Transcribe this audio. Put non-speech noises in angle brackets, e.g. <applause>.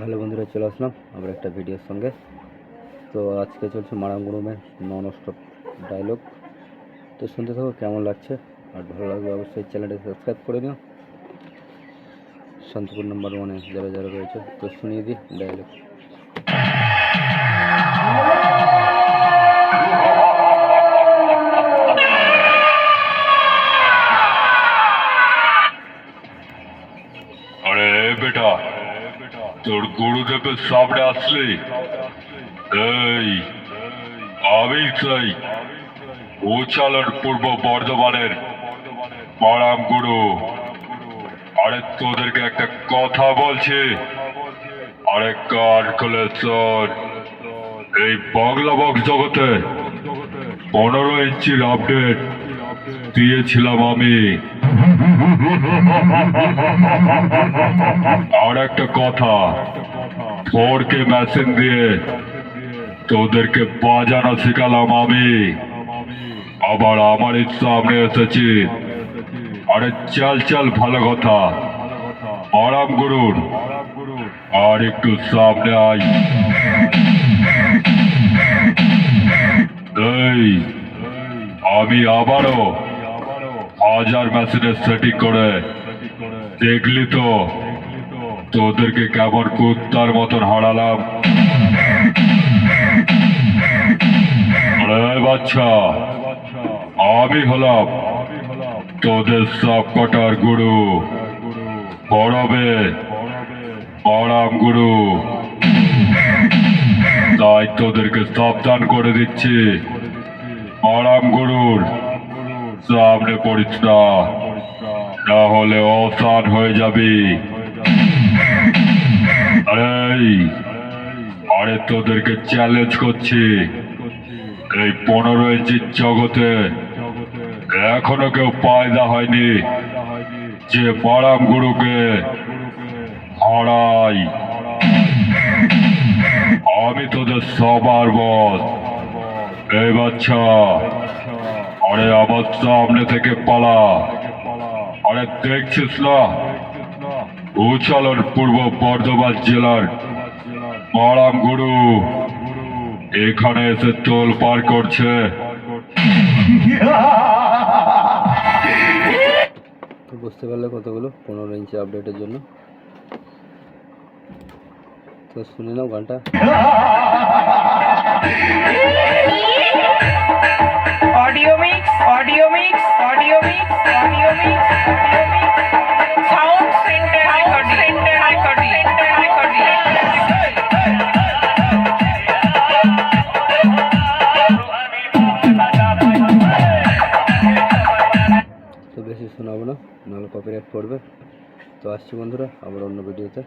Hello বন্ধুরা, চলে আসলাম আবার একটা ভিডিওর সঙ্গে। তো আজকে চলছে মারাম গুরুমে নন স্টপ ডায়লগ তো শুনতে থাকো, কেমন লাগছে? আর ভালো লাগলে অবশ্যই চ্যানেলটি সাবস্ক্রাইব করে নিও। শান্তিপুর নাম্বার ওয়ানে যারা যারা রয়েছে, তো শুনিয়ে দিই ডায়লগ তোর গুরুদেবের সামনে আসলি। এই আমি চাই। উচালন পূর্ব বর্ধমানের মারাম গুরু। আরে তোদেরকে একটা কথা বলছি। আরে খুলে শোন এই বাংলা বক্স জগতে পনেরো ইঞ্চির আপডেট দিয়েছিলাম আমি। আর একটা কথা ফোর কে মেশিন দিয়ে তোদেরকে বাজানো শিখালাম আমি। আবার আমার সামনে এসেছি। আরে চল চল, ভালো কথা। আরাম করুন। আর একটু সামনে আই এই, আমি আবারও হাজার মেশিনের সেটিং করে। দেখলি তো? তোদেরকে কেমন কুত্তার মতন হারালাম। বাচ্চা, আমি হলাম তোদের সব কটার গুরু পড়বে পড়াম গুরু। তাই তোদেরকে সাবধান করে দিচ্ছি পড়াম গুরুর। সামনে পড়িস না হলে অসান হয়ে যাবি। আরে আরে তোদেরকে চ্যালেঞ্জ করছি। এই পনেরো ইঞ্চির জগতে এখনও কেউ পায়দা হয়নি। যে বারাম গুরুকে হারাই। আমি তোদের সবার বস। এই বাচ্চা। আরে আমার সামনে থেকে পালা। আরে দেখছিস না? উচালন পূর্ব বর্ধমান জেলার মারাম গুরু এখানে এসে তোল পার করছে। তো বুঝতে পারলে কতগুলো? পনেরো ইঞ্চি আপডেটের জন্য। তো শুনে নাও গানটা। <laughs> বেশি শোনাবো না নাহলে কপিরাইট পড়বে। তো আসছি বন্ধুরা আবার অন্য ভিডিওতে